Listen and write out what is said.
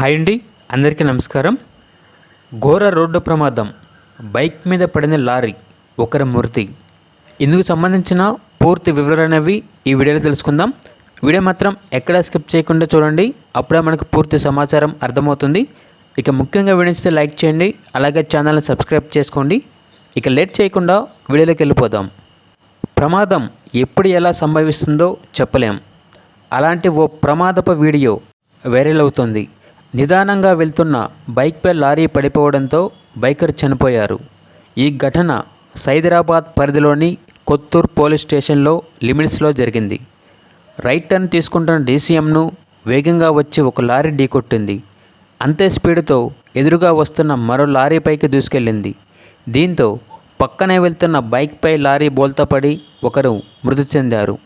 Hi అండి అందరికీ నమస్కారం. ఘోర రోడ్డు ప్రమాదం బైక్ మీద పడిన లారీ ఒకరి మృతి. ఇందుకు సంబంధించిన పూర్తి వివరాలు అనేవి ఈ వీడియోలో తెలుసుకుందాం. వీడియో మాత్రం ఎక్కడ స్కిప్ చేయకుండా చూడండి. అప్పుడే మనకు పూర్తి సమాచారం అర్థమవుతుంది. ఇక ముఖ్యంగా వీడియోస్తే లైక్ చేయండి అలాగే ఛానల్ని సబ్స్క్రైబ్ చేసుకోండి. ఇక లేట్ చేయకుండా వీడియోలోకి వెళ్ళిపోదాం. ప్రమాదం ఎప్పుడు ఎలా సంభవిస్తుందో చెప్పలేం. అలాంటి ఓ ప్రమాదపు వీడియో వైరల్ అవుతుంది. నిదానంగా వెళ్తున్న బైక్పై లారీ పడిపోవడంతో బైకర్ చనిపోయారు. ఈ ఘటన సైదరాబాద్ పరిధిలోని కొత్తూర్ పోలీస్ స్టేషన్లో లిమిట్స్లో జరిగింది. రైట్ టర్న్ తీసుకుంటున్న డీసీఎంను వేగంగా వచ్చి ఒక లారీ ఢీకొట్టింది. అంతే స్పీడ్తో ఎదురుగా వస్తున్న మరో లారీపైకి దూసుకెళ్ళింది. దీంతో పక్కనే వెళ్తున్న బైక్పై లారీ బోల్తాపడి ఒకరు మృతి చెందారు.